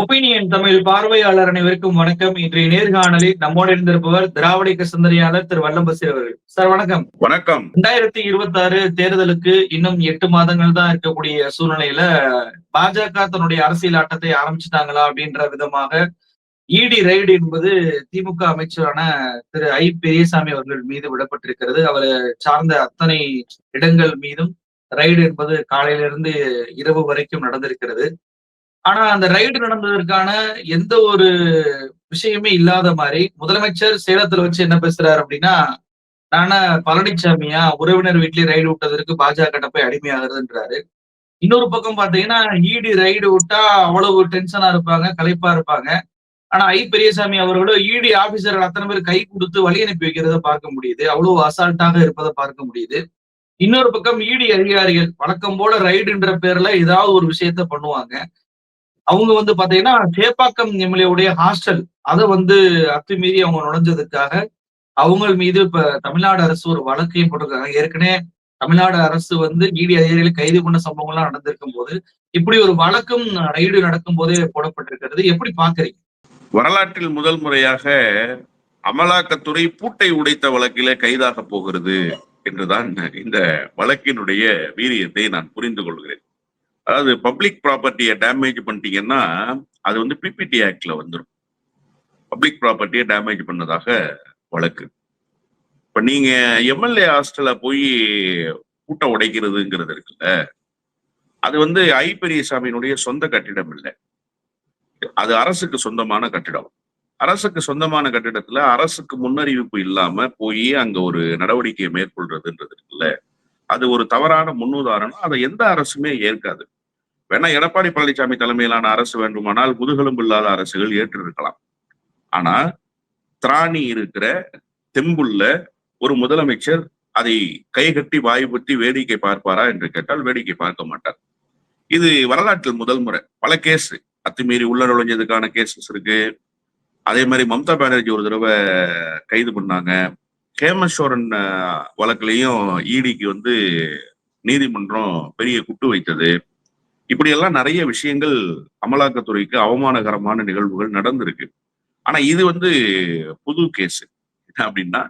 Opinion Tamil பார்வையாளர் அனைவருக்கும் வணக்கம். இன்றைய நேர்காணலில் நம்மோடு இருந்திருப்பவர் திராவிட சிந்தனையாளர் திரு வல்லம்பசீர் அவர்கள். சார் வணக்கம். வணக்கம். ரெண்டாயிரத்தி இருபத்தி ஆறு தேர்தலுக்கு இன்னும் எட்டு மாதங்கள் தான் இருக்கக்கூடிய சூழ்நிலையில பாஜக தன்னுடைய அரசியல் ஆட்டத்தை ஆரம்பிச்சுட்டாங்களா அப்படின்ற விதமாக இடி ரைடு என்பது திமுக அமைச்சரான திரு ஐ பெரியசாமி அவர்கள் மீது விடப்பட்டிருக்கிறது. அவர் சார்ந்த அத்தனை இடங்கள் மீதும் ரைடு என்பது காலையிலிருந்து இரவு வரைக்கும் நடந்திருக்கிறது. ஆனா அந்த ரைடு நடந்ததற்கான எந்த ஒரு விஷயமே இல்லாத மாதிரி முதலமைச்சர் சேலத்துல வச்சு என்ன பேசுறாரு அப்படின்னா நானா பழனிசாமியா உறவினர் வீட்லயே ரைடு விட்டதற்கு பாஜக போய் அடிமையாகிறதுன்றாரு. இன்னொரு பக்கம் பாத்தீங்கன்னா ஈடி ரைடு விட்டா அவ்வளவு டென்ஷனா இருப்பாங்க கலைப்பா இருப்பாங்க. ஆனா ஐ பெரியசாமி அவர்களும் இடி ஆபீசர்கள் அத்தனை பேர் கை கொடுத்து வழி அனுப்பி வைக்கிறத பார்க்க முடியுது. அவ்வளவு அசால்ட்டாக இருப்பதை பார்க்க முடியுது. இன்னொரு பக்கம் இடி அதிகாரிகள் வழக்கம் போல ரைடுன்ற பேர்ல ஏதாவது ஒரு விஷயத்த பண்ணுவாங்க. அவங்க வந்து பாத்தீங்கன்னா சேப்பாக்கம் எம்எல்ஏவுடைய ஹாஸ்டல். அதை வந்து அத்துமீறி அவங்க நுழைஞ்சதுக்காக அவங்க மீது இப்ப தமிழ்நாடு அரசு ஒரு வழக்கையும் போட்டிருக்காங்க. ஏற்கனவே தமிழ்நாடு அரசு வந்து இடி அதிகாரிகளை கைது பண்ண சம்பவங்கள்லாம் நடந்திருக்கும் போது இப்படி ஒரு வழக்கும் ரைடு நடக்கும் போதே போடப்பட்டிருக்கிறது. எப்படி பாக்குறீங்க? வரலாற்றில் முதல் முறையாக அமலாக்கத்துறை பூட்டை உடைத்த வழக்கிலே கைதாக போகிறது என்றுதான் இந்த வழக்கினுடைய வீரியத்தை நான் புரிந்து கொள்கிறேன். அதாவது பப்ளிக் ப்ராப்பர்ட்டியை டேமேஜ் பண்ணிட்டீங்கன்னா அது வந்து பிபிடி ஆக்ட்ல வந்துடும் பப்ளிக் ப்ராப்பர்ட்டியை டேமேஜ் பண்ணதாக வழக்கு. இப்ப நீங்க எம்எல்ஏ ஹாஸ்டல்ல போய் கூட்டம் உடைக்கிறதுங்கிறது இருக்குல்ல அது வந்து ஐ பெரியசாமியினுடைய சொந்த கட்டிடம் இல்லை. அது அரசுக்கு சொந்தமான கட்டிடம். அரசுக்கு சொந்தமான கட்டிடத்துல அரசுக்கு முன்னறிவிப்பு இல்லாம போய் அங்க ஒரு நடவடிக்கையை மேற்கொள்றதுன்றது இருக்குல்ல அது ஒரு தவறான முன்னுதாரணம். அதை எந்த அரசுமே ஏற்காது. வேணா எடப்பாடி பழனிசாமி தலைமையிலான அரசு வேண்டுமானால் முதுகெலும்பு இல்லாத அரசுகள் ஏற்றிருக்கலாம். ஆனால் ஆனா திராணி இருக்கிற தெம்புள்ள ஒரு முதலமைச்சர் அதை கைகட்டி வாய்ப்புத்தி வேடிக்கை பார்ப்பாரா என்று கேட்டால் வேடிக்கை பார்க்க மாட்டார். இது வரலாற்றில் முதல் முறை. பல கேஸ் அத்துமீறி உள்ள நுழைஞ்சதுக்கான கேசஸ் இருக்கு. அதே மாதிரி மம்தா பானர்ஜி ஒரு தடவை கைது பண்ணாங்க. ஹேமஸ்வரன் வழக்குலையும் இடிக்கு வந்து நீதிமன்றம் பெரிய குட்டு வைத்தது. இப்படியெல்லாம் நிறைய விஷயங்கள் அமலாக்கத்துறைக்கு அவமானகரமான நிகழ்வுகள் நடந்திருக்கு. ஆனா இது வந்து புது கேஸ். என்ன அப்படின்னா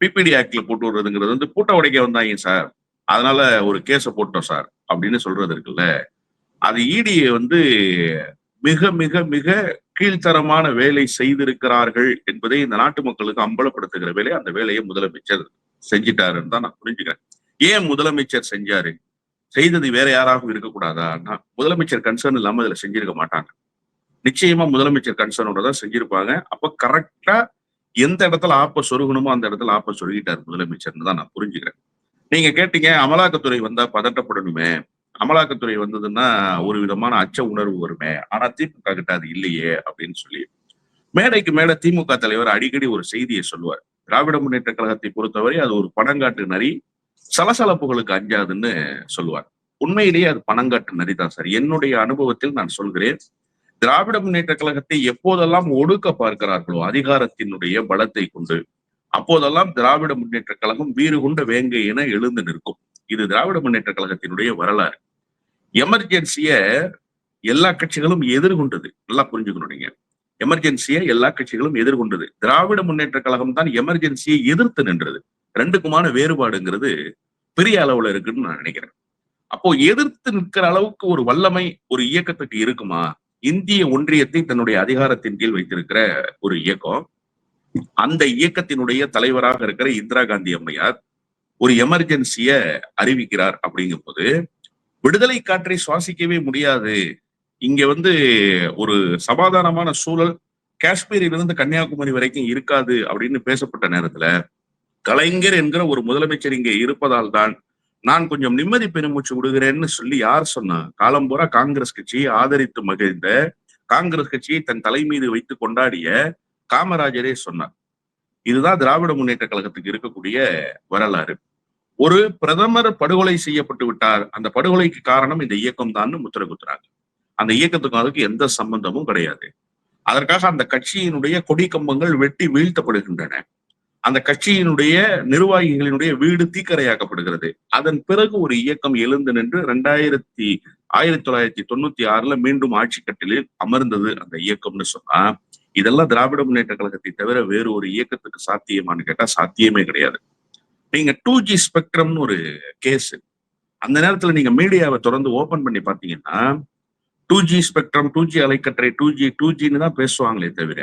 பிபிடி ஆக்ட்ல போட்டு விடுறதுங்கிறது வந்து பூட்ட உடைக்க வந்தாங்க சார். அதனால ஒரு கேஸை போட்டோம் சார் அப்படின்னு சொல்றது இருக்குல்ல. அது இடியை வந்து மிக மிக மிக கீழ்த்தரமான வேலை செய்திருக்கிறார்கள் என்பதை இந்த நாட்டு மக்களுக்கு அம்பலப்படுத்துகிற வேலையை அந்த வேலையை முதலமைச்சர் செஞ்சிட்டாருன்னு தான் நான் புரிஞ்சுக்கிறேன். ஏன் முதலமைச்சர் செஞ்சாரு? செய்தது வேற யாராகவும் இருக்கக்கூடாதா? முதலமைச்சர் கன்சர்ன் இல்லாம இதுல செஞ்சிருக்க மாட்டாங்க. நிச்சயமா முதலமைச்சர் கன்சர்னோட தான் செஞ்சிருப்பாங்க. அப்ப கரெக்டா எந்த இடத்துல ஆப்ப சொருகணுமோ அந்த இடத்துல ஆப்ப சொருகிட்டார் முதலமைச்சர்னு தான் நான் புரிஞ்சுக்கிறேன். நீங்க கேட்டீங்க அமலாக்கத்துறை வந்தா பதட்டப்படணுமே. அமலாக்கத்துறை வந்ததுன்னா ஒரு விதமான அச்ச உணர்வு வருமே. ஆனா திமுக கிட்ட அது இல்லையே அப்படின்னு சொல்லி. மேடைக்கு மேல திமுக தலைவர் அடிக்கடி ஒரு செய்தியை சொல்லுவார். திராவிட முன்னேற்ற கழகத்தை பொறுத்தவரை அது ஒரு பணங்காட்டு நரி. சலசலப்புகளுக்கு அஞ்சாதுன்னு சொல்லுவார். உண்மையிலேயே அது பணங்காட்டு நரி தான் சார். என்னுடைய அனுபவத்தில் நான் சொல்கிறேன் திராவிட முன்னேற்ற கழகத்தை எப்போதெல்லாம் ஒடுக்க பார்க்கிறார்களோ அதிகாரத்தினுடைய பலத்தை கொண்டு அப்போதெல்லாம் திராவிட முன்னேற்ற கழகம் வீறு கொண்ட வேங்கை என எழுந்து நிற்கும். இது திராவிட முன்னேற்ற கழகத்தினுடைய வரலாறு. எமர்ஜென்சிய எல்லா கட்சிகளும் எதிர்கொண்டது. நல்லா புரிஞ்சுக்கணும் நீங்க. எமர்ஜென்சியை எல்லா கட்சிகளும் எதிர்கொண்டது. திராவிட முன்னேற்ற கழகம் தான் எமர்ஜென்சியை எதிர்த்து நின்றது. ரெண்டுக்குமான வேறுபாடுங்கிறது பெரிய அளவுல இருக்குன்னு நான் நினைக்கிறேன். அப்போ எதிர்த்து நிற்கிற அளவுக்கு ஒரு வல்லமை ஒரு இயக்கத்துக்கு இருக்குமா? இந்திய ஒன்றியத்தை தன்னுடைய அதிகாரத்தின் கீழ் வைத்திருக்கிற ஒரு இயக்கம். அந்த இயக்கத்தினுடைய தலைவராக இருக்கிற இந்திரா காந்தி அம்மையார் ஒரு எமர்ஜென்சிய அறிவிக்கிறார் அப்படிங்கும் போது விடுதலை காற்றை சுவாசிக்கவே முடியாது. இங்க வந்து ஒரு சமாதானமான சூழல் காஷ்மீரிலிருந்து கன்னியாகுமரி வரைக்கும் இருக்காது அப்படின்னு பேசப்பட்ட நேரத்துல கலைஞர் என்கிற ஒரு முதலமைச்சர் இங்கே இருப்பதால் தான் நான் கொஞ்சம் நிம்மதி பெருமூச்சு விடுகிறேன்னு சொல்லி யார் சொன்னா? காலம்பூரா காங்கிரஸ் கட்சியை ஆதரித்து மகிழ்ந்த காங்கிரஸ் கட்சியை தன் தலை மீது வைத்து கொண்டாடிய காமராஜரே சொன்னார். இதுதான் திராவிட முன்னேற்ற கழகத்துக்கு இருக்கக்கூடிய வரலாறு. ஒரு பிரதமர் படுகொலை செய்யப்பட்டு விட்டார். அந்த படுகொலைக்கு காரணம் இந்த இயக்கம் தான் முத்திர குத்துறாங்க அந்த இயக்கத்துக்கும் அதுக்கு எந்த சம்பந்தமும் கிடையாது. அதற்காக அந்த கட்சியினுடைய கொடி கம்பங்கள் வெட்டி வீழ்த்தப்படுகின்றன. அந்த கட்சியினுடைய நிர்வாகிகளினுடைய வீடு தீக்கரையாக்கப்படுகிறது. அதன் பிறகு ஒரு இயக்கம் எழுந்து நின்று ரெண்டாயிரத்தி ஆயிரத்தி தொள்ளாயிரத்தி தொண்ணூத்தி ஆறுல மீண்டும் ஆட்சி கட்டிலில் அமர்ந்தது அந்த இயக்கம்னு சொன்னா. இதெல்லாம் திராவிட முன்னேற்ற கழகத்தை தவிர வேறு ஒரு இயக்கத்துக்கு சாத்தியமான்னு கேட்டா சாத்தியமே கிடையாது. நீங்க டூ ஜி ஸ்பெக்ட்ரம்னு ஒரு கேஸ் அந்த நேரத்துல நீங்க மீடியாவை தொடர்ந்து ஓபன் பண்ணி பாத்தீங்கன்னா two G spectrum two G அலைக்கற்றை டூ ஜி டூ ஜின்னு தான் பேசுவாங்களே தவிர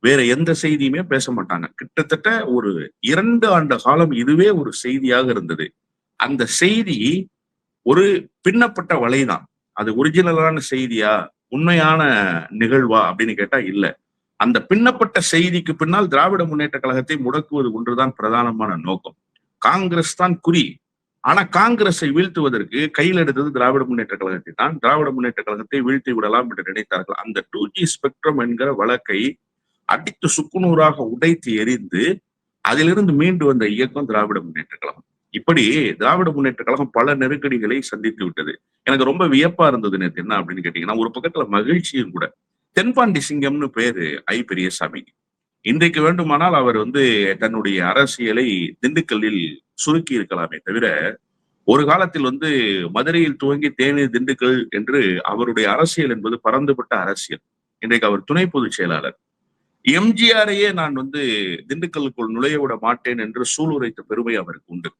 வேற எந்த செய்தியுமே பேச மாட்டாங்க. கிட்டத்தட்ட ஒரு இரண்டு ஆண்டு காலம் இதுவே ஒரு செய்தியாக இருந்தது. அந்த செய்தி ஒரு பின்னப்பட்ட வலைதான். அது ஒரிஜினலான செய்தியா உண்மையான நிகழ்வா அப்படின்னு கேட்டா இல்ல. அந்த பின்னப்பட்ட செய்திக்கு பின்னால் திராவிட முன்னேற்ற கழகத்தை முடக்குவது ஒன்றுதான் பிரதானமான நோக்கம். காங்கிரஸ் தான் குறி. ஆனா காங்கிரஸை வீழ்த்துவதற்கு கையில் எடுத்தது திராவிட முன்னேற்ற கழகத்தை தான் திராவிட முன்னேற்ற கழகத்தை வீழ்த்தி விடலாம் என்று நினைத்தார்கள். அந்த டூ ஜி ஸ்பெக்ட்ரம் என்கிற வழக்கை அடித்து சுக்குநூறாக உடைத்து எரிந்து அதிலிருந்து மீண்டு வந்த இயக்கம் திராவிட முன்னேற்ற கழகம். இப்படி திராவிட முன்னேற்ற கழகம் பல நெருக்கடிகளை சந்தித்து விட்டது. எனக்கு ரொம்ப வியப்பா இருந்தது நேற்று என்ன அப்படின்னு கேட்டீங்கன்னா ஒரு பக்கத்துல மகிழ்ச்சியும் கூட. தென்பாண்டி சிங்கம்னு பேரு ஐ பெரியசாமி. இன்றைக்கு வேண்டுமானால் அவர் வந்து தன்னுடைய அரசியலை திண்டுக்கல்லில் சுருக்கி இருக்கலாமே தவிர ஒரு காலத்தில் வந்து மதுரையில் துவங்கி தேனி திண்டுக்கல் என்று அவருடைய அரசியல் என்பது பறந்துபட்ட அரசியல். இன்றைக்கு அவர் துணை பொதுச் செயலாளர். எம்ஜிஆரையே நான் வந்து திண்டுக்கல்லுக்குள் நுழைய விட மாட்டேன் என்று சூளுரைத்த பெருமை அவருக்கு உண்டு.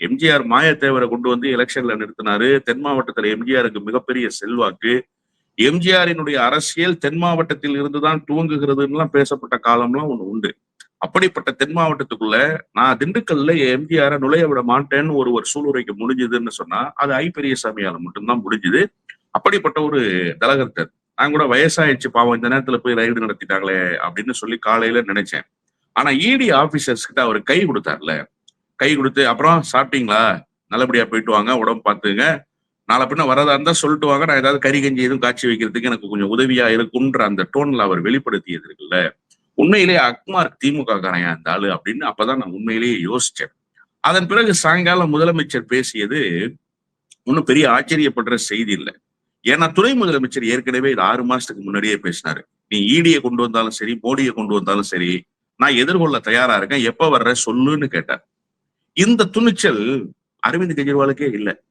எம்ஜிஆர் மாயத்தேவரை கொண்டு வந்து எலெக்ஷன்ல நிறுத்தினாரு. தென் மாவட்டத்துல எம்ஜிஆருக்கு மிகப்பெரிய செல்வாக்கு. எம்ஜிஆரினுடைய அரசியல் தென் மாவட்டத்தில் இருந்துதான் துவங்குகிறதுலாம் பேசப்பட்ட காலம்லாம் ஒண்ணு உண்டு. அப்படிப்பட்ட தென் மாவட்டத்துக்குள்ள நான் திண்டுக்கல்ல எம்ஜிஆரை நுழைய விட மாட்டேன்னு ஒரு ஒரு சூளுரைக்கு முடிஞ்சதுன்னு சொன்னா அது ஐ பெரியசாமியால மட்டும்தான் முடிஞ்சுது. அப்படிப்பட்ட ஒரு தலகர்த்தர். நான் கூட வயசாயிடுச்சு பாவம் இந்த நேரத்துல போய் ரைடு நடத்திட்டாங்களே அப்படின்னு சொல்லி காலையில நினைச்சேன். ஆனா இடி ஆபீசர்ஸ் கிட்ட அவர் கை கொடுத்தார்ல. கை கொடுத்து அப்புறம் சாப்பிட்டீங்களா? நல்லபடியா போயிட்டு வாங்க உடம்பு பார்த்துங்க நாளை பின்ன வரதா இருந்தா சொல்லிட்டு வாங்க. நான் ஏதாவது கறி கஞ்சி எதுவும் காட்சி வைக்கிறதுக்கு எனக்கு கொஞ்சம் உதவியா இருக்கும்ன்ற அந்த டோன்ல அவர் வெளிப்படுத்தியது இருக்குல்ல. உண்மையிலேயே அக்மார்க் திமுக காரையா இந்த ஆளு அப்படின்னு அப்பதான் நான் உண்மையிலேயே யோசிச்சேன். அதன் பிறகு சாயங்காலம் முதலமைச்சர் பேசியது ஒன்னும் பெரிய ஆச்சரியப்படுற செய்தி இல்லை. ஏன்னா துணை முதலமைச்சர் ஏற்கனவே இது ஆறு மாசத்துக்கு முன்னாடியே பேசினாரு. நீ ஈடியை கொண்டு வந்தாலும் சரி மோடியை கொண்டு வந்தாலும் சரி நான் எதிர்கொள்ள தயாரா இருக்கேன் எப்ப வர்ற சொல்லுன்னு கேட்டார். இந்த துணிச்சல் அரவிந்த் கெஜ்ரிவாலுக்கே இல்ல.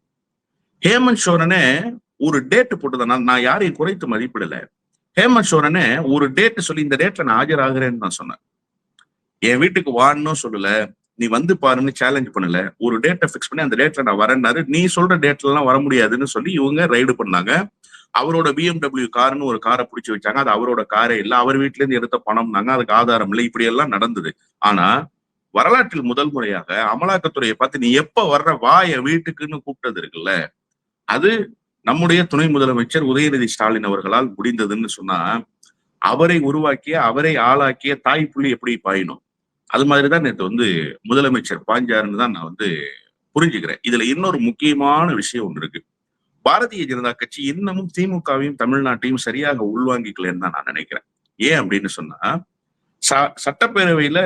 ஹேமந்த் சோரனே ஒரு டேட் போட்டதனால நான் யாரையும் குறைத்து மதிப்பிடல. ஹேமந்த் சோரனே ஒரு டேட் சொல்லி இந்த டேட்ல நான் ஆஜராகிறேன்னு நான் சொன்னேன். என் வீட்டுக்கு வான்னு சொல்லல நீ வந்து பாருன்னு சேலஞ்ச் பண்ணல. ஒரு டேட்டை ஃபிக்ஸ் பண்ணி அந்த டேட்ல நான் வரேன்னாரு. நீ சொல்ற டேட்ல எல்லாம் வர முடியாதுன்னு சொல்லி இவங்க ரைடு பண்ணாங்க. அவரோட பிஎம்டபிள்யூ கார்னு ஒரு காரை பிடிச்சி வச்சாங்க. அது அவரோட காரே இல்லை. அவர் வீட்ல இருந்து எடுத்த பணம்னாங்க. அதுக்கு ஆதாரம் இல்லை. இப்படி எல்லாம் நடந்தது. ஆனா வரலாற்றில் முதல் முறையாக அமலாக்கத்துறையை பார்த்து நீ எப்ப வர்ற வா என் வீட்டுக்குன்னு கூப்பிட்டது இருக்குல்ல. அது நம்முடைய துணை முதலமைச்சர் உதயநிதி ஸ்டாலின் அவர்களால் முடிந்ததுன்னு சொன்னா அவரை உருவாக்கிய அவரை ஆளாக்கிய தாய் புள்ளி எப்படி பாயணும்? அது மாதிரிதான் நேற்று வந்து முதலமைச்சர் பாஞ்சாருன்னு தான் நான் வந்து புரிஞ்சுக்கிறேன். இதுல இன்னொரு முக்கியமான விஷயம் ஒன்று இருக்கு. பாரதிய ஜனதா கட்சி இன்னமும் திமுகவையும் தமிழ்நாட்டையும் சரியாக உள்வாங்கிக்கலன்னு தான் நான் நினைக்கிறேன். ஏன் அப்படின்னு சொன்னா ச- சட்டப்பேரவையில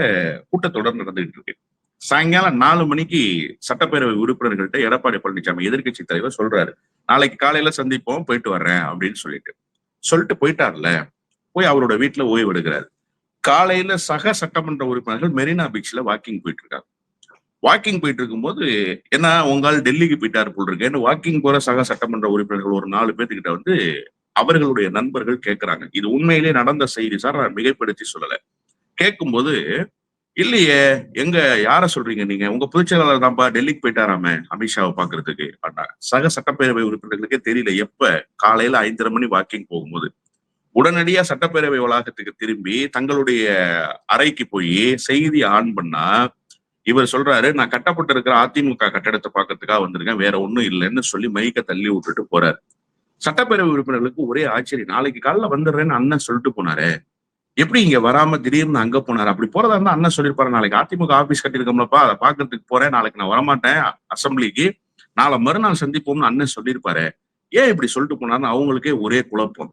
கூட்டத்தொடர் நடந்துகிட்டு இருக்கு. சாயங்காலம் நாலு மணிக்கு சட்டப்பேரவை உறுப்பினர்கள்ட்ட எடப்பாடி பழனிசாமி எதிர்கட்சி தலைவர் சொல்றாரு. நாளைக்கு காலையில சந்திப்போம் போயிட்டு வர்றேன் அப்படின்னு சொல்லிட்டு. சொல்லிட்டு போயிட்டார்ல. போய் அவரோட வீட்டுல ஓய்வு எடுக்கிறாரு. காலையில சக சட்டமன்ற உறுப்பினர்கள் மெரினா பீச்ல வாக்கிங் போயிட்டு இருக்காங்க வாக்கிங் போயிட்டு இருக்கும்போது ஏன்னா உங்களால் டெல்லிக்கு போயிட்டாரு போல் இருக்கேன்னு வாக்கிங் போற சக சட்டமன்ற உறுப்பினர்கள் ஒரு நாலு பேர்த்துக்கிட்ட வந்து அவர்களுடைய நண்பர்கள் கேட்கிறாங்க இது உண்மையிலே நடந்த செய்தி சார் நான் மிகைப்படுத்தி சொல்லல. கேட்கும்போது இல்லையே எங்க யார சொல்றீங்க நீங்க? உங்க பொதுச்செயலாளர் தான்ப்பா டெல்லிக்கு போயிட்டாராமே அமித்ஷாவை பாக்குறதுக்கு? அண்ணா. சக சட்டப்பேரவை உறுப்பினர்களுக்கே தெரியல எப்ப? காலையில ஐந்தரை மணி வாக்கிங் போகும்போது. உடனடியா சட்டப்பேரவை வளாகத்துக்கு திரும்பி தங்களுடைய அறைக்கு போய் செய்தி ஆன் பண்ணா இவர் சொல்றாரு நான் கட்டப்பட்டு இருக்கிற அதிமுக கட்டடத்தை பார்க்கறதுக்காக வந்திருக்கேன். வேற ஒண்ணும் இல்லைன்னு சொல்லி மைக்க தள்ளி விட்டுட்டு போறாரு. சட்டப்பேரவை உறுப்பினர்களுக்கு ஒரே ஆச்சரியம். நாளைக்கு காலைல வந்துடுறேன்னு அண்ணன் சொல்லிட்டு போனாரு. எப்படி இங்க வராம திடீர்னு அங்க போனாரு? அப்படி போறதா இருந்தா அண்ணன் சொல்லிருப்பாரு நாளைக்கு அதிமுக ஆபீஸ் கட்டியிருக்கோம்லப்பா அதை பாக்குறதுக்கு போறேன். நாளைக்கு நான் வரமாட்டேன் அசம்பிளிக்கு. நாளை மறுநாள் சந்திப்போம்னு அண்ணன் சொல்லியிருப்பாரு ஏன் இப்படி சொல்லிட்டு போனாருன்னு அவங்களுக்கே ஒரே குழப்பம்.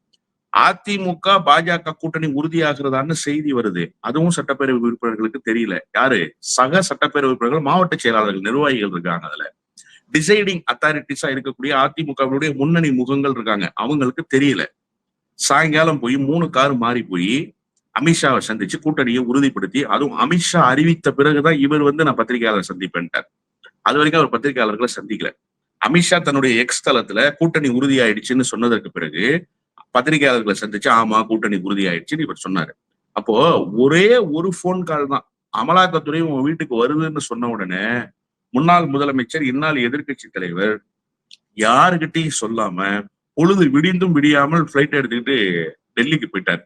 அதிமுக பாஜக கூட்டணி உறுதியாகிறதான்னு செய்தி வருது. அதுவும் சட்டப்பேரவை உறுப்பினர்களுக்கு தெரியல. யாரு? சக சட்டப்பேரவை உறுப்பினர்கள் மாவட்ட செயலாளர்கள் நிர்வாகிகள் இருக்காங்க அதுல. டிசைடிங் அத்தாரிட்டிஸா இருக்கக்கூடிய அதிமுகவினுடைய முன்னணி முகங்கள் இருக்காங்க. அவங்களுக்கு தெரியல. சாயங்காலம் போய் மூணு கார் மாறி போய் அமித்ஷாவை சந்திச்சு கூட்டணியை உறுதிப்படுத்தி அதுவும் அமித்ஷா அறிவித்த பிறகுதான் இவர் வந்து நான் பத்திரிகையாளர் சந்திப்பேன்ட்டார். அது வரைக்கும் அவர் பத்திரிகையாளர்களை சந்திக்கல. அமித்ஷா தன்னுடைய எக்ஸ் தளத்துல கூட்டணி உறுதியாயிடுச்சுன்னு சொன்னதற்கு பிறகு பத்திரிகையாளர்களை சந்திச்சு ஆமா கூட்டணி உறுதி ஆயிடுச்சுன்னு இவர் சொன்னாரு. அப்போ ஒரே ஒரு போன் கால் தான். அமலாக்கத்துறை உங்க வீட்டுக்கு வருதுன்னு சொன்ன உடனே முன்னாள் முதலமைச்சர் இந்நாள் எதிர்க்கட்சி தலைவர் யாருகிட்டையும் சொல்லாம பொழுது விடிந்தும் விடியாமல் பிளைட் எடுத்துக்கிட்டு டெல்லிக்கு போயிட்டார்.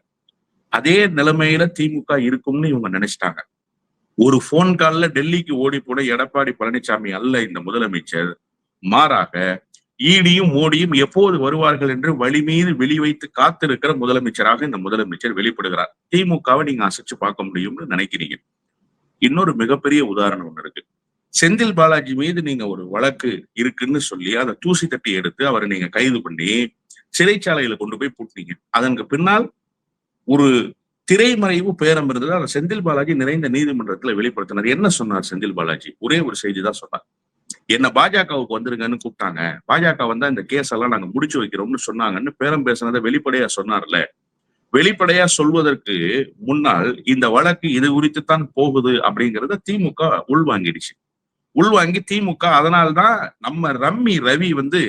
அதே நிலைமையில திமுக இருக்கும்னு இவங்க நினைச்சிட்டாங்க. ஒரு போன் கால்ல டெல்லிக்கு ஓடி போன எடப்பாடி பழனிசாமி அல்ல இந்த முதலமைச்சர். மாறாக ஈடியும் மோடியும் எப்போது வருவார்கள் என்று வழி மீது வெளி வைத்து காத்திருக்கிற முதலமைச்சராக இந்த முதலமைச்சர் வெளிப்படுகிறார். திமுகவை நீங்க அசைச்சு பார்க்க முடியும்னு நினைக்கிறீங்க. இன்னொரு மிகப்பெரிய உதாரணம் ஒண்ணு இருக்கு. செந்தில் பாலாஜி மீது நீங்க ஒரு வழக்கு இருக்குன்னு சொல்லி அதை தூசி தட்டி எடுத்து அவரை நீங்க கைது பண்ணி சிறைச்சாலையில கொண்டு போய் பூட்டினீங்க. அதற்கு பின்னால் ஒரு திரைமறைவு பேரம் இருந்தது. அதை செந்தில் பாலாஜி நிறைந்த நீதிமன்றத்துல வெளிப்படுத்தினார். என்ன சொன்னார் செந்தில் பாலாஜி? ஒரே ஒரு செய்தி தான் சொன்னார். என்ன பாஜகவுக்கு வந்துருங்கன்னு கூப்பிட்டாங்க. பாஜக வந்தா இந்த கேஸ் எல்லாம் நாங்க முடிச்சு வைக்கிறோம்னு சொன்னாங்கன்னு பேரம் பேசினதை வெளிப்படையா சொன்னார்ல. வெளிப்படையா சொல்வதற்கு முன்னால் இந்த வழக்கு இது குறித்து தான் போகுது அப்படிங்கறத திமுக உள்வாங்கிடுச்சு. உள்வாங்கி திமுக அதனால்தான் நம்ம ரம்மி ரவி வந்து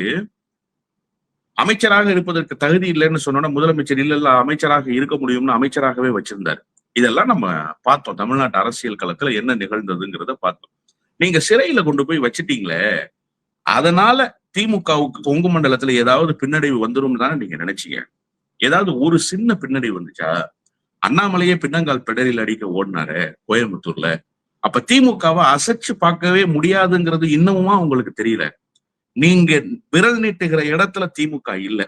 அமைச்சராக இருப்பதற்கு தகுதி இல்லைன்னு சொன்னோன்னா முதலமைச்சர் இல்ல இல்ல அமைச்சராக இருக்க முடியும்னு அமைச்சராகவே வச்சிருந்தார். இதெல்லாம் நம்ம பார்த்தோம். தமிழ்நாட்டு அரசியல் களத்துல என்ன நிகழ்ந்ததுங்கிறத பார்த்தோம். நீங்க சிறையில கொண்டு போய் வச்சிட்டீங்களே அதனால திமுகவுக்கு கொங்கு மண்டலத்துல ஏதாவது பின்னடைவு வந்துரும் தானே நீங்க நினைச்சீங்க. ஏதாவது ஒரு சின்ன பின்னடைவு வந்துச்சா? அண்ணாமலையே பின்னங்கால் பிடரில் அடிக்க ஓடினாரு கோயம்புத்தூர்ல. அப்ப திமுகவை அசைச்சு பார்க்கவே முடியாதுங்கிறது இன்னமுமா உங்களுக்கு தெரியல? நீங்க விரல் நீட்டுகிற இடத்துல திமுக இல்ல.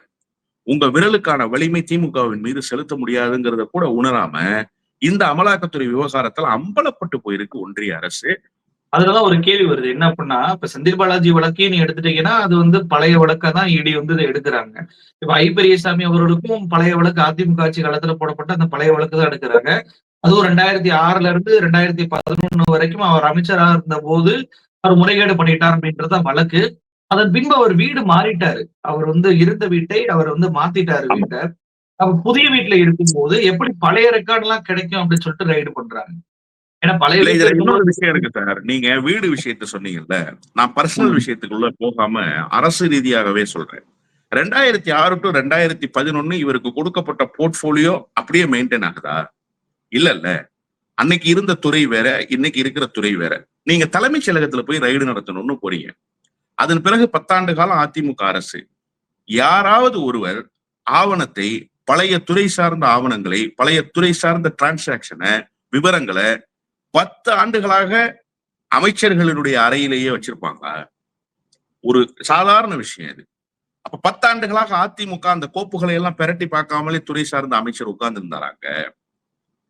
உங்க விரலுக்கான வலிமை திமுகவின் மீது செலுத்த முடியாதுங்கிறத கூட உணராம இந்த அமலாக்கத்துறை விவகாரத்துல அம்பலப்பட்டு போயிருக்கு ஒன்றிய அரசு. அதுலதான் ஒரு கேள்வி வருது. என்ன அப்படின்னா இப்ப செந்தில் பாலாஜி வழக்கையும் நீ எடுத்துட்டீங்கன்னா அது வந்து பழைய வழக்கா தான் இடி வந்து எடுக்கிறாங்க. இப்ப ஐ பெரியசாமி அவர்களுக்கும் பழைய வழக்கு அதிமுக ஆட்சி காலத்துல போடப்பட்ட அந்த பழைய வழக்கு தான் எடுக்கிறாங்க. அதுவும் ரெண்டாயிரத்தி ஆறுல இருந்து ரெண்டாயிரத்தி பதினொன்னு வரைக்கும் அவர் அமைச்சராக இருந்த போது அவர் முறைகேடு பண்ணிட்டார் அப்படின்றத வழக்கு. அதன் பின்பு அவர் வீடு மாறிட்டாரு. அவர் வந்து இருந்த வீட்டை அவர் வந்து மாத்திட்டாரு வீட்டை. அப்ப புதிய வீட்டுல இருக்கும்போது எப்படி பழைய ரெக்கார்ட் எல்லாம் கிடைக்கும் அப்படின்னு சொல்லிட்டு ரைடு பண்றாங்க. ஏன்னா பழைய இதுல இன்னொரு விஷயம் இருக்கு சார். நீங்க வீடு விஷயத்த சொன்னீங்கல்ல நான் பர்சனல். விஷயத்துக்குள்ள போகாம அரசு ரீதியாகவே சொல்றேன். ரெண்டாயிரத்தி ஆறு டு ரெண்டாயிரத்தி பதினொன்னு இவருக்கு கொடுக்கப்பட்ட போர்ட்போலியோ அப்படியே மெயின்டைன் ஆகுதா? இல்ல இல்ல அன்னைக்கு இருந்த துறை வேற இன்னைக்கு இருக்கிற துறை வேற. நீங்க தலைமைச் செயலகத்துல போய் ரைடு நடத்தணும்னு போறீங்க. அதன் பிறகு பத்தாண்டு காலம் அதிமுக அரசு. யாராவது ஒருவர் ஆவணத்தை பழைய துறை சார்ந்த ஆவணங்களை பழைய துறை சார்ந்த டிரான்சாக்ஷனை விவரங்களை பத்து ஆண்டுகளாக அமைச்சர்களினுடைய அறையிலேயே வச்சிருப்பாங்க. ஒரு சாதாரண விஷயம் இது. அப்ப பத்தாண்டுகளாக அதிமுக அந்த கோப்புகளை எல்லாம் பெரட்டி பார்க்காமலே துறை சார்ந்த அமைச்சர் உட்கார்ந்து இருந்தாராங்க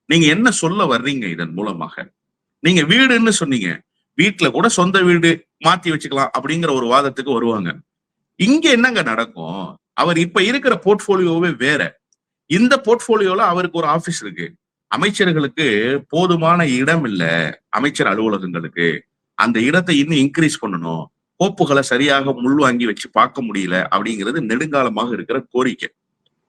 நீங்க என்ன சொல்ல வர்றீங்க இதன் மூலமாக? நீங்க வீடுன்னு சொன்னீங்க. வீட்டுல கூட சொந்த வீடு மாத்தி வச்சுக்கலாம் அப்படிங்கிற ஒரு வாதத்துக்கு வருவாங்க. இங்க என்னங்க நடக்கும்? அவர் இப்ப இருக்கிற போர்ட்போலியோவே வேற. இந்த போர்ட்போலியோல அவருக்கு ஒரு ஆபீஸ் இருக்கு. அமைச்சர்களுக்கு போதுமான இடம் இல்ல அமைச்சர் அலுவலகங்களுக்கு. அந்த இடத்தை இன்னும் இன்க்ரீஸ் பண்ணணும். கோப்புகளை சரியாக முள்வாங்கி வச்சு பார்க்க முடியல அப்படிங்கிறது நெடுங்காலமாக இருக்கிற கோரிக்கை.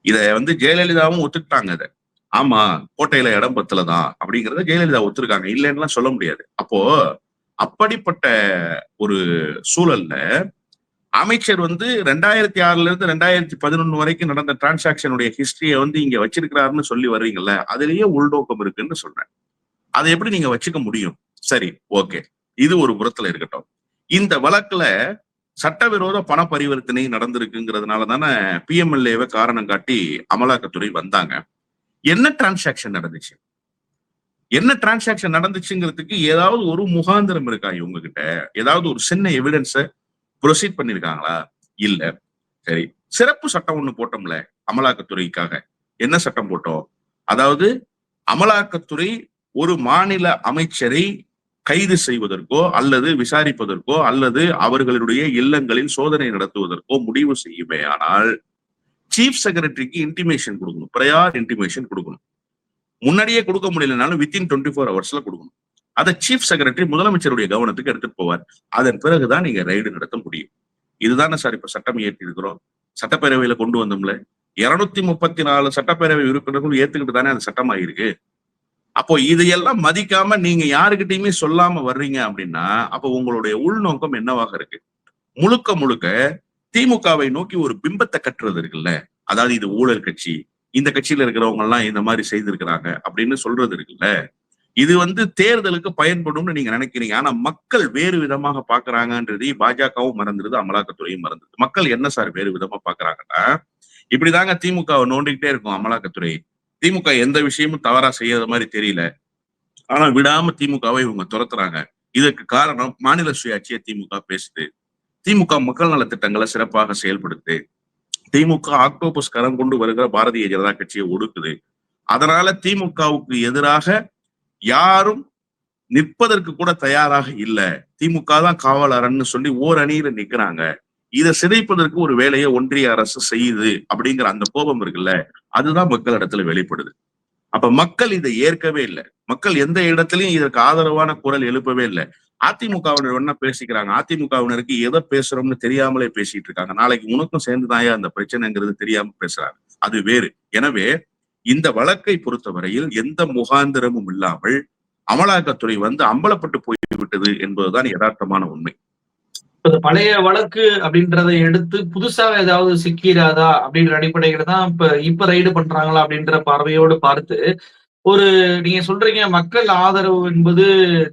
இதை வந்து ஜெயலலிதாவும் ஒத்துக்கிட்டாங்க அதை ஆமா கோட்டையில இடம் பத்தலதான் அப்படிங்கறத ஜெயலலிதா ஒத்துருக்காங்க இல்லைன்னுலாம் சொல்ல முடியாது. அப்போ அப்படிப்பட்ட ஒரு சூழல்ல அமைச்சர் வந்து ரெண்டாயிரத்தி ஆறுல இருந்து ரெண்டாயிரத்தி பதினொன்னு வரைக்கும் நடந்த டிரான்சாக்ஷனுடைய ஹிஸ்டரியை வந்து இங்க வச்சிருக்கிறாருன்னு சொல்லி வர்றீங்கல்ல அதுலயே உள்நோக்கம் இருக்குன்னு சொல்றேன். அதை எப்படி நீங்க வச்சுக்க முடியும்? சரி ஓகே இது ஒரு புறத்துல இருக்கட்டும். இந்த வழக்குல சட்டவிரோத பண பரிவர்த்தனை நடந்திருக்குங்கிறதுனால தானே பிஎம்எல்ஏவை காரணம் காட்டி அமலாக்கத்துறை வந்தாங்க. என்ன டிரான்சாக்ஷன் நடந்துச்சு? என்ன டிரான்சாக்ஷன் நடந்துச்சுங்கிறதுக்கு ஏதாவது ஒரு முகாந்திரம் இருக்கா இவங்க கிட்ட? ஏதாவது ஒரு சின்ன எவிடன்ஸை ப்ரொசீட் பண்ணிருக்காங்களா? இல்ல. சரி. சிறப்பு சட்டம் ஒண்ணு போட்டோம்ல அமலாக்கத்துறைக்காக. என்ன சட்டம் போட்டோம்? அதாவது அமலாக்கத்துறை ஒரு மாநில அமைச்சரை கைது செய்வதற்கோ அல்லது விசாரிப்பதற்கோ அல்லது அவர்களுடைய இல்லங்களில் சோதனை நடத்துவதற்கோ முடிவு செய்யுமே ஆனால் சீஃப் செக்ரட்டரிக்கு இன்டிமேஷன் கொடுக்கணும். ப்ரையார் இன்டிமேஷன் கொடுக்கணும். முன்னாடியே கொடுக்க முடியலனாலும் வித்தின் டுவெண்ட்டி ஃபோர் ஹவர்ஸ்ல கொடுக்கணும். அதை சீஃப் செக்ரட்டரி முதலமைச்சருடைய கவனத்துக்கு எடுத்துட்டு போவார். அதன் பிறகுதான் நீங்க ரைடு நடத்த முடியும். இதுதானே சார் இப்ப சட்டம் இயற்றி இருக்கிறோம். சட்டப்பேரவையில கொண்டு வந்தோம்ல. இருநூத்தி முப்பத்தி நாலு சட்டப்பேரவை உறுப்பினர்கள் ஏத்துக்கிட்டு தானே அது சட்டமாயிருக்கு அப்போ இதையெல்லாம் மதிக்காம நீங்க யாருக்கிட்டையுமே சொல்லாம வர்றீங்க அப்படின்னா அப்போ உங்களுடைய உள்நோக்கம் என்னவாக இருக்கு? முழுக்க முழுக்க திமுகவை நோக்கி ஒரு பிம்பத்தை கட்டுறது இருக்குல்ல. அதாவது இது ஊழல் கட்சி. இந்த கட்சியில இருக்கிறவங்க எல்லாம் இந்த மாதிரி செய்திருக்கிறாங்க அப்படின்னு சொல்றது இருக்குல்ல. இது வந்து தேர்தலுக்கு பயன்படும்னு நீங்க நினைக்கிறீங்க. ஆனா மக்கள் வேறு விதமாக பாக்குறாங்கன்றது பாஜகவும் மறந்துருது அமலாக்கத்துறையும் மறந்துருது. மக்கள் என்ன சார் வேறு விதமா பாக்குறாங்கன்னா இப்படிதாங்க திமுகவை நோண்டிக்கிட்டே இருக்கும் அமலாக்கத்துறை. திமுக எந்த விஷயமும் தவறா செய்யற மாதிரி தெரியல. ஆனா விடாம திமுகவை இவங்க துரத்துறாங்க. இதற்கு காரணம் மாநில சுயாட்சியை திமுக பேசுது. திமுக மக்கள் நலத்திட்டங்களை சிறப்பாக செயல்படுத்து திமுக ஆக்டோபஸ் கரம் கொண்டு வருகிற பாரதிய ஜனதா கட்சியை ஒடுக்குது. அதனால திமுகவுக்கு எதிராக யாரும் நிற்பதற்கு கூட தயாராக இல்லை. திமுக தான் காவலரன்னு சொல்லி ஓர் அணியில நிக்கிறாங்க. இதை சிதைப்பதற்கு ஒரு வேலையை ஒன்றிய அரசு செய்யுது அப்படிங்கிற அந்த கோபம் இருக்குல்ல அதுதான் மக்களிடத்துல வெளிப்படுது. அப்ப மக்கள் இதை ஏற்கவே இல்லை. மக்கள் எந்த இடத்துலயும் இதற்கு ஆதரவான குரல் எழுப்பவே இல்லை. அதிமுகவினர் வேணா பேசிக்கிறாங்க? அதிமுகவினருக்கு எதை பேசுறோம்னு தெரியாமலே பேசிட்டு இருக்காங்க. நாளைக்கு உனக்கும் சேர்ந்துதாயா அந்த பிரச்சனைங்கிறது தெரியாம பேசுறாங்க. அது வேறு. எனவே இந்த வழக்கை பொறுத்தவரையில் எந்த முகாந்திரமும் இல்லாமல் அமலாக்கத்துறை வந்து அம்பலப்பட்டு போய்விட்டது என்பதுதான் யதார்த்தமான உண்மை. பழைய வழக்கு அப்படின்றத எடுத்து புதுசா ஏதாவது சிக்கிறாதா அப்படின்ற அடிப்படையில தான் இப்ப இப்ப ரைடு பண்றாங்களா அப்படின்ற பார்வையோடு பார்த்து ஒரு நீங்க சொல்றீங்க மக்கள் ஆதரவு என்பது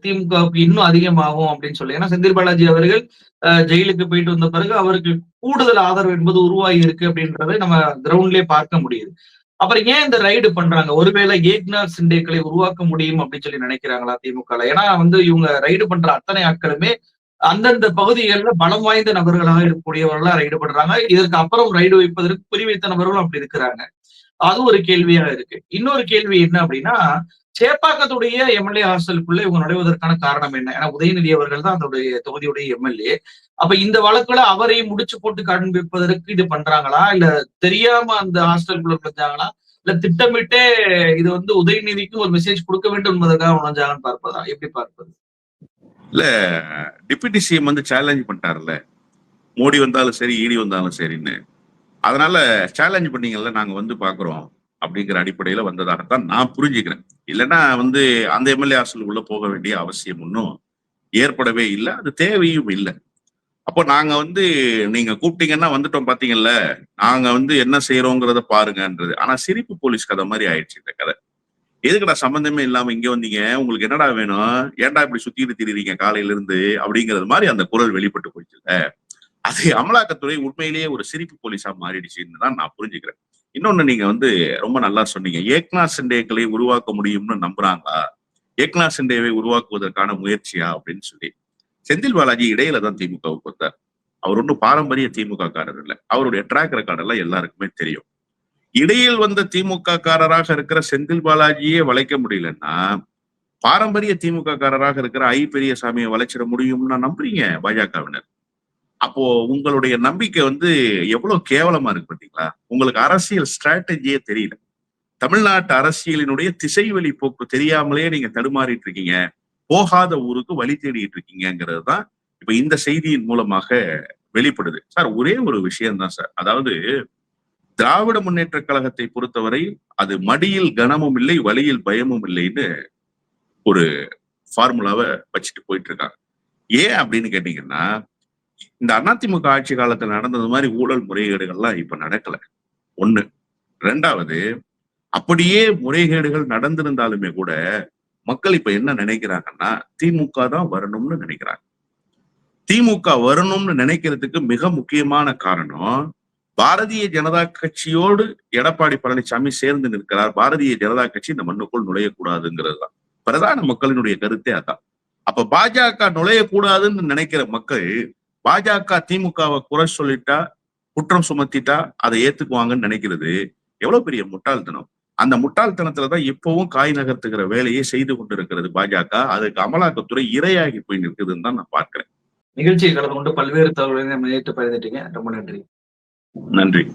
திமுகவுக்கு இன்னும் அதிகமாகும் அப்படின்னு சொல்லி. ஏன்னா செந்தில் பாலாஜி அவர்கள் ஜெயிலுக்கு போயிட்டு வந்த பிறகு அவருக்கு கூடுதல் ஆதரவு என்பது உருவாகி இருக்கு அப்படின்றத நம்ம கிரவுண்ட்லயே பார்க்க முடியுது. அப்புறம் ஏன் இந்த ரைடு பண்றாங்க? ஒருவேளை ஏக்னார் சிண்டேக்களை உருவாக்க முடியும் அப்படின்னு சொல்லி நினைக்கிறாங்களா திமுக ஏன்னா வந்து இவங்க ரைடு பண்ற அத்தனை ஆட்களுமே அந்தந்த பகுதிகளில் பலம் வாய்ந்த நபர்களாக இருக்கக்கூடியவர்களா ரைடு பண்றாங்க. இதற்கு அப்புறம் ரைடு வைப்பதற்கு புரிவித்த நபர்களும் அப்படி இருக்கிறாங்க. அது ஒரு கேள்வியா இருக்கு. இன்னொரு கேள்வி என்ன அப்படின்னா சேப்பாக்கத்துடைய எம்எல்ஏ ஹாஸ்டலுக்குள்ள இவங்க நுழைவதற்கான காரணம் என்ன? ஏன்னா உதயநிதி அவர்கள் தான் அதோடைய தொகுதியுடைய எம்எல்ஏ. அப்ப இந்த வழக்குல அவரை முடிச்சு போட்டு காண்பிப்பதற்கு இது பண்றாங்களா? இல்ல தெரியாம அந்த ஹாஸ்டலுக்குள்ள நுழைஞ்சாங்களா? இல்ல திட்டமிட்டே இது வந்து உதயநிதிக்கு ஒரு மெசேஜ் கொடுக்க வேண்டும் என்பதற்காக நுழைஞ்சாங்கன்னு பார்ப்பதா? எப்படி பார்ப்பது? இல்ல டிப்யூட்டி சிஎம் வந்து சேலஞ்ச் பண்ணிட்டாருல்ல. மோடி வந்தாலும் சரி ஈடி வந்தாலும் சரின்னு. அதனால சேலஞ்ச் பண்ணீங்கல்ல நாங்க வந்து பாக்குறோம் அப்படிங்கிற அடிப்படையில வந்ததாகத்தான் நான் புரிஞ்சுக்கிறேன். இல்லைன்னா வந்து அந்த எம்எல்ஏ உள்ள போக வேண்டிய அவசியம் ஒன்றும் ஏற்படவே இல்லை அது தேவையும் இல்லை. அப்போ நாங்க வந்து நீங்க கூப்பிட்டீங்கன்னா வந்துட்டோம் பாத்தீங்கல்ல நாங்க வந்து என்ன செய்யறோங்கிறத பாருங்கன்றது. ஆனா சிரிப்பு போலீஸ் கதை மாதிரி ஆயிடுச்சு இந்த கதை. எதுக்குடா சம்பந்தமே இல்லாம இங்க வந்தீங்க? உங்களுக்கு என்னடா வேணும்? ஏன்டா இப்படி சுத்திட்டு திரிறீங்க காலையில இருந்து அப்படிங்கிறது மாதிரி அந்த குரல் வெளிப்பட்டு போயிடுச்சுல அது அமலாக்கத்துறை உண்மையிலேயே ஒரு சிரிப்பு போலீஸா மாறிடுச்சுன்னு தான் நான் புரிஞ்சுக்கிறேன். இன்னொன்னு நீங்க வந்து ரொம்ப நல்லா சொன்னீங்க. ஏக்நாத் சிண்டேக்களை உருவாக்க முடியும்னு நம்புறாங்களா? ஏக்னா சிண்டேவை உருவாக்குவதற்கான முயற்சியா? அப்படின்னு சொல்லி. செந்தில் பாலாஜி இடையில தான் திமுகவுக்கு வந்தார் அவர் ஒன்றும் பாரம்பரிய திமுக காரர் இல்லை. அவருடைய ட்ராக் ரெக்கார்ட் எல்லாம் எல்லாருக்குமே தெரியும். இடையில் வந்த திமுக காரராக இருக்கிற செந்தில் பாலாஜியே வளைக்க முடியலன்னா பாரம்பரிய திமுக காரராக இருக்கிற ஐ பெரியசாமியை வளைச்சிட முடியும்னு நம்புறீங்க பாஜகவினர். அப்போ உங்களுடைய நம்பிக்கை வந்து எவ்வளவு கேவலமா இருக்கு பாத்தீங்களா? உங்களுக்கு அரசியல் ஸ்ட்ராட்டஜியே தெரியல. தமிழ்நாட்டு அரசியலினுடைய திசைவெளி போக்கு தெரியாமலே நீங்க தடுமாறிட்டு இருக்கீங்க. போகாத ஊருக்கு வழி தேடிட்டு இருக்கீங்கிறது தான் இப்ப இந்த செய்தியின் மூலமாக வெளிப்படுது. சார் ஒரே ஒரு விஷயம் தான் சார். அதாவது திராவிட முன்னேற்ற கழகத்தை பொறுத்தவரை அது மடியில் கனமும் இல்லை வழியில் பயமும் இல்லைன்னு ஒரு ஃபார்முலாவை வச்சுட்டு போயிட்டு இருக்காங்க. ஏன் அப்படின்னு கேட்டீங்கன்னா இந்த அதிமுக ஆட்சி காலத்துல நடந்தது மாதிரி ஊழல் முறைகேடுகள்லாம் இப்ப நடக்கல. ஒண்ணு. ரெண்டாவது அப்படியே முறைகேடுகள் நடந்திருந்தாலுமே கூட மக்கள் இப்ப என்ன நினைக்கிறாங்கன்னா திமுக தான் வரணும்னு நினைக்கிறாங்க. திமுக வரணும்னு நினைக்கிறதுக்கு மிக முக்கியமான காரணம் பாரதிய ஜனதா கட்சியோடு எடப்பாடி பழனிசாமி சேர்ந்து நிற்கிறார். பாரதிய ஜனதா கட்சி இந்த மண்ணுக்குள் நுழையக்கூடாதுங்கிறது தான். பிரதான மக்களினுடைய கருத்தே அதான். அப்ப பாஜக நுழையக்கூடாதுன்னு நினைக்கிற மக்கள் பாஜக திமுகவை குறை சொல்லிட்டா குற்றம் சுமத்திட்டா அதை ஏத்துக்குவாங்கன்னு நினைக்கிறது எவ்வளவு பெரிய முட்டாள்தனம். அந்த முட்டாள்தனத்துலதான் இப்பவும் காய் நகர்த்துகிற வேலையை செய்து கொண்டிருக்கிறது பாஜக. அதுக்கு அமலாக்கத்துறை இரையாகி போய் நிற்குதுன்னு தான் நான் பார்க்கிறேன். நிகழ்ச்சியை கலந்து கொண்டு பல்வேறு தகவல்களை நேற்று பகிர்ந்துட்டீங்க. ரொம்ப நன்றி. நன்றி.